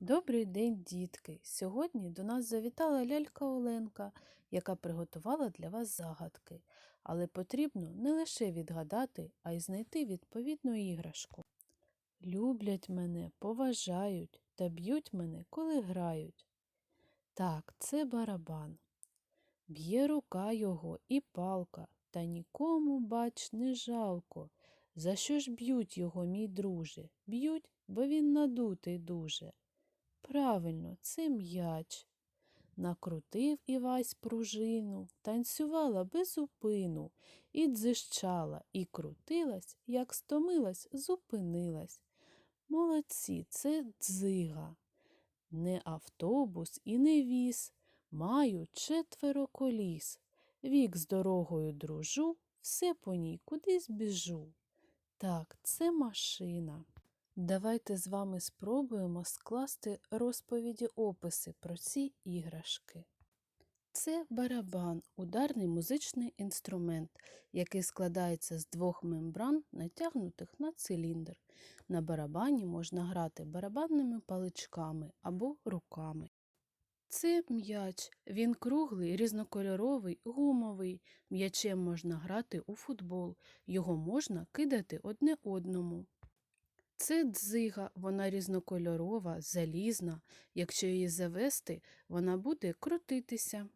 Добрий день, дітки! Сьогодні до нас завітала лялька Оленка, яка приготувала для вас загадки. Але потрібно не лише відгадати, а й знайти відповідну іграшку. Люблять мене, поважають та б'ють мене, коли грають. Так, це барабан. Б'є рука його і палка, та нікому, бач, не жалко. За що ж б'ють його, мій друже? Б'ють, бо він надутий дуже. Правильно, це м'яч. Накрутив Івась пружину, танцювала без зупину, і дзищала, і крутилась, як стомилась, зупинилась. Молодці, це дзига. Не автобус і не віз, маю четверо коліс. Вік з дорогою дружу, все по ній кудись біжу. Так, це машина. Давайте з вами спробуємо скласти розповіді описи про ці іграшки. Це барабан, ударний музичний інструмент, який складається з двох мембран, натягнутих на циліндр. На барабані можна грати барабанними паличками або руками. Це м'яч. Він круглий, різнокольоровий, гумовий. М'ячем можна грати у футбол. Його можна кидати одне одному. Це дзига, вона різнокольорова, залізна. Якщо її завести, вона буде крутитися.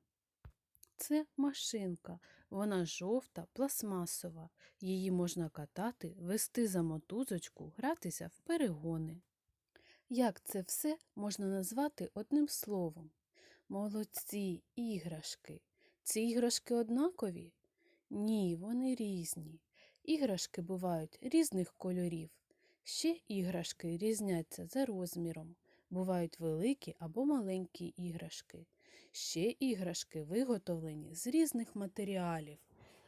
Це машинка. Вона жовта, пластмасова. Її можна катати, вести за мотузочку, гратися в перегони. Як це все можна назвати одним словом? Молодці, іграшки. Ці іграшки однакові? Ні, вони різні. Іграшки бувають різних кольорів. Ще іграшки різняться за розміром. Бувають великі або маленькі іграшки. Ще іграшки виготовлені з різних матеріалів.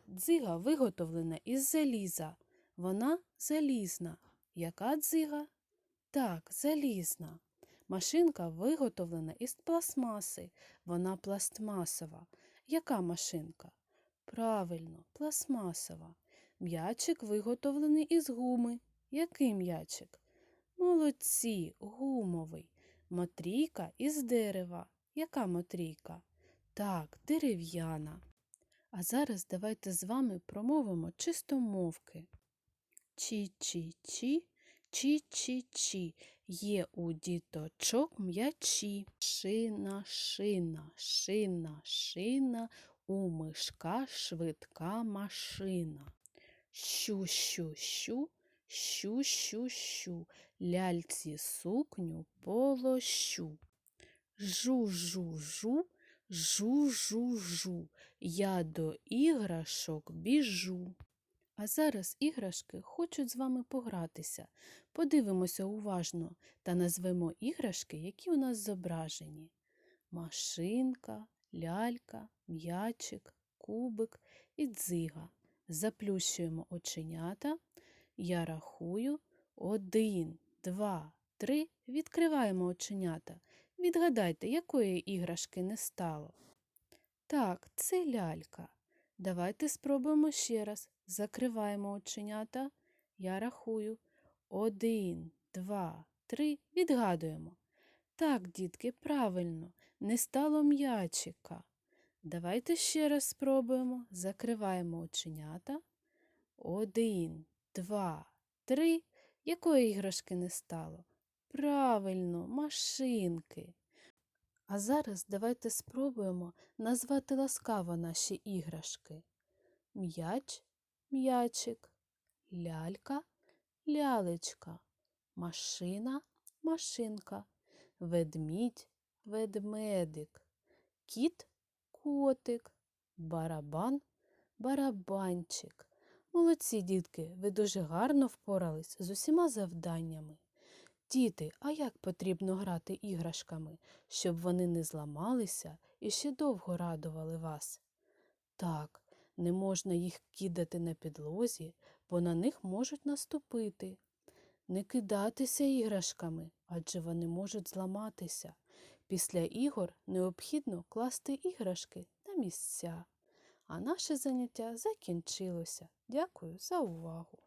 Дзига виготовлена із заліза. Вона залізна. Яка дзига? Так, залізна. Машинка виготовлена із пластмаси. Вона пластмасова. Яка машинка? Правильно, пластмасова. М'ячик виготовлений із гуми. Який м'ячик? Молодці, гумовий. Мотрійка із дерева. Яка мотрійка? Так, дерев'яна. А зараз давайте з вами промовимо чистомовки. Чі-чі-чі, чі-чі-чі, є у діточок м'ячі. Шина, шина, шина, шина, у мишка швидка машина. Щу-щу-щу, щу-щу-щу, ляльці сукню полощу. Жу-жу-жу, жу-жу-жу, я до іграшок біжу. А зараз іграшки хочуть з вами погратися. Подивимося уважно та назвемо іграшки, які у нас зображені. Машинка, лялька, м'ячик, кубик і дзига. Заплющуємо оченята. Я рахую один, два, три. Відкриваємо оченята. Відгадайте, якої іграшки не стало. Так, це лялька. Давайте спробуємо ще раз. Закриваємо оченята. Я рахую. Один, два, три. Відгадуємо. Так, дітки, правильно, не стало м'ячика. Давайте ще раз спробуємо. Закриваємо оченята. Один, два, три. Якої іграшки не стало? Правильно, машинки. А зараз давайте спробуємо назвати ласкаво наші іграшки. М'яч, м'ячик, лялька, лялечка, машина, машинка, ведмідь, ведмедик, кіт, котик, барабан, барабанчик. Молодці, дітки, ви дуже гарно впорались з усіма завданнями. Діти, а як потрібно грати іграшками, щоб вони не зламалися і ще довго радували вас? Так, не можна їх кидати на підлозі, бо на них можуть наступити. Не кидатися іграшками, адже вони можуть зламатися. Після ігор необхідно класти іграшки на місця. А наше заняття закінчилося. Дякую за увагу!